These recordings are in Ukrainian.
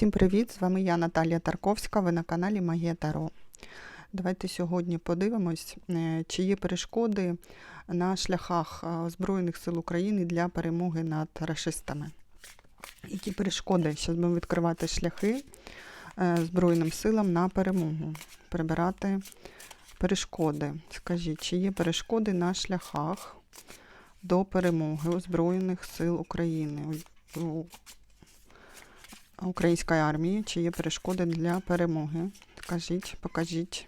Всім привіт! З вами я Наталія Тарковська. Ви на каналі Магія Таро. Давайте сьогодні подивимось, е, чи є перешкоди на шляхах е, Збройних сил України для перемоги над расистами. Які перешкоди? Зараз будемо відкривати шляхи е, Збройним силам на перемогу. Прибирати перешкоди. Скажіть, чи є перешкоди на шляхах до перемоги Збройних сил України? Української армії, чи є перешкоди для перемоги. Скажіть, покажіть.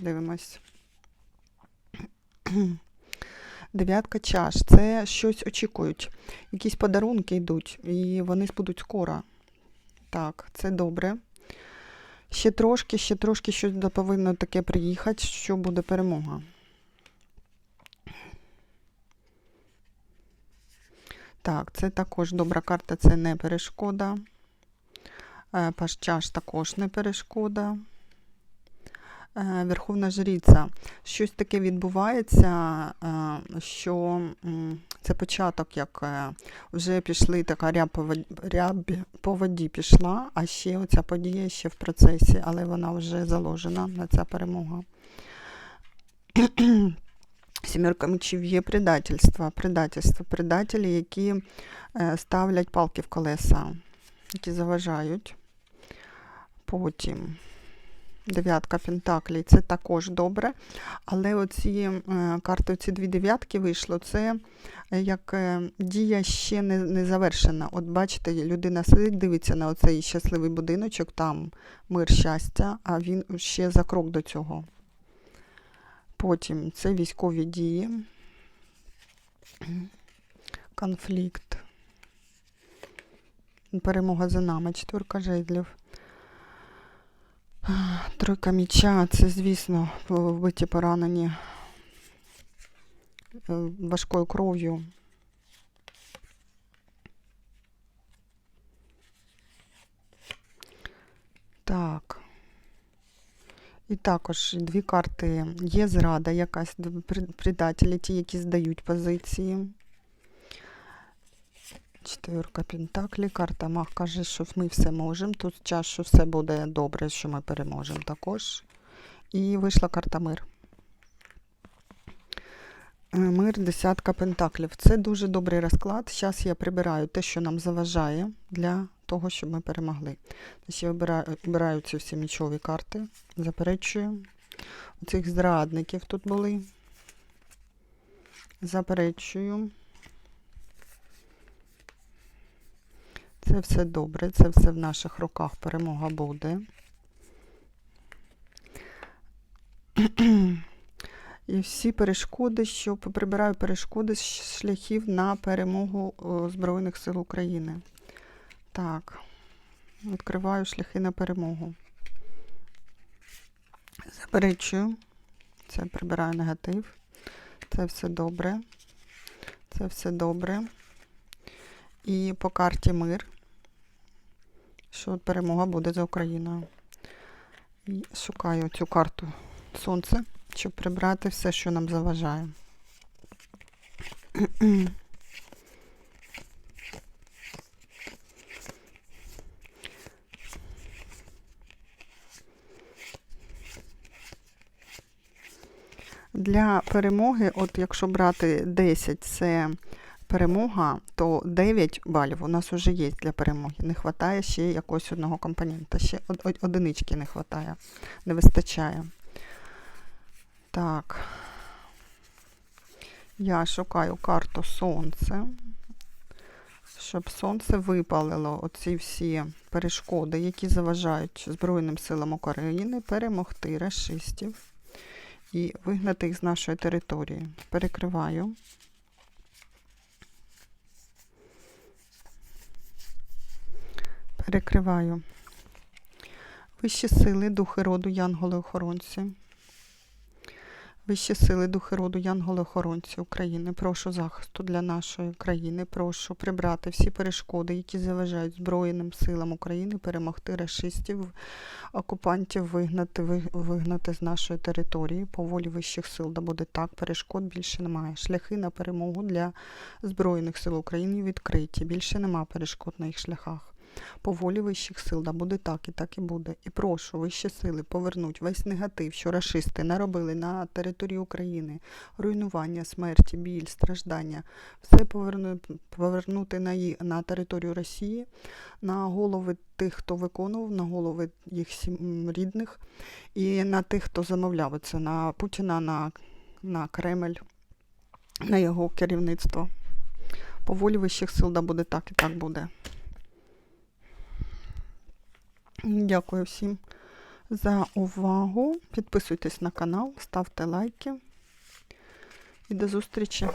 Дивимось. Дев'ятка чаш. Це щось очікують. Якісь подарунки йдуть, і вони будуть скоро. Так, це добре. Ще трошки, ще трошки щось повинно таке приїхати, що буде перемога. Так, це також добра карта, це не перешкода. Е, Паш чаш також не перешкода. Е, Верховна жриця. Щось таке відбувається, е, що це початок, як вже пішли, така ряб по воді пішла, а ще оця подія ще в процесі, але вона вже заложена на ця перемога. Сімерка мечів є предательство, предательство, предателі, які е, ставлять палки в колеса, які заважають. Потім дев'ятка пентаклей, це також добре. Але оці е, карти, оці дві дев'ятки вийшло, це е, як дія ще не, не завершена. От бачите, людина сидить, дивиться на оцей щасливий будиночок, там мир щастя, а він ще за крок до цього. Потім це військові дії, конфлікт, перемога за нами, четверка жезлів. Тройка міча, це, звісно, вбиті поранені е, важкою кров'ю. Так. І також дві карти. Є зрада якась, предателі, ті, які здають позиції. Четвірка Пентаклі, карта Мах каже, що ми все можемо. Тут час, що все буде добре, що ми переможемо також. І вийшла карта Мир. Е, Мир, десятка пентаклів. Це дуже добрий розклад. Зараз я прибираю те, що нам заважає для того, щоб ми перемогли. Значить, я вибираю, вибираю ці всі мічові карти, заперечую. Оцих зрадників тут були. Заперечую. Це все добре, це все в наших руках перемога буде. І всі перешкоди, що прибираю перешкоди з шляхів на перемогу Збройних сил України. Так, відкриваю шляхи на перемогу. Заперечую. Це прибираю негатив. Це все добре. Це все добре. І по карті мир, що перемога буде за Україною. І шукаю цю карту Сонце, щоб прибрати все, що нам заважає. Для перемоги, от якщо брати 10, це перемога, то 9 балів у нас вже є для перемоги. Не вистачає ще якогось одного компонента. Ще од- од- одинички не вистачає, не вистачає. Так. Я шукаю карту Сонце, щоб сонце випалило оці всі перешкоди, які заважають Збройним силам України перемогти расистів і вигнати їх з нашої території. Перекриваю. Перекриваю. Вищі сили, духи роду, янголи-охоронці. Вищі сили, духи роду, янголи-охоронці України. Прошу захисту для нашої країни. Прошу прибрати всі перешкоди, які заважають Збройним силам України перемогти расистів, окупантів, вигнати, вигнати з нашої території. По волі вищих сил да буде так. Перешкод більше немає. Шляхи на перемогу для Збройних сил України відкриті. Більше нема перешкод на їх шляхах. По волі вищих сил, да буде так і так і буде. І прошу вищі сили повернуть весь негатив, що рашисти наробили на території України, руйнування, смерті, біль, страждання, все поверну, повернути на, на територію Росії, на голови тих, хто виконував, на голови їх сім- рідних, і на тих, хто замовляв це, на Путіна, на, на Кремль, на його керівництво. По волі вищих сил, да буде так і так буде. Дякую всім за увагу. Підписуйтесь на канал, ставте лайки. І до зустрічі.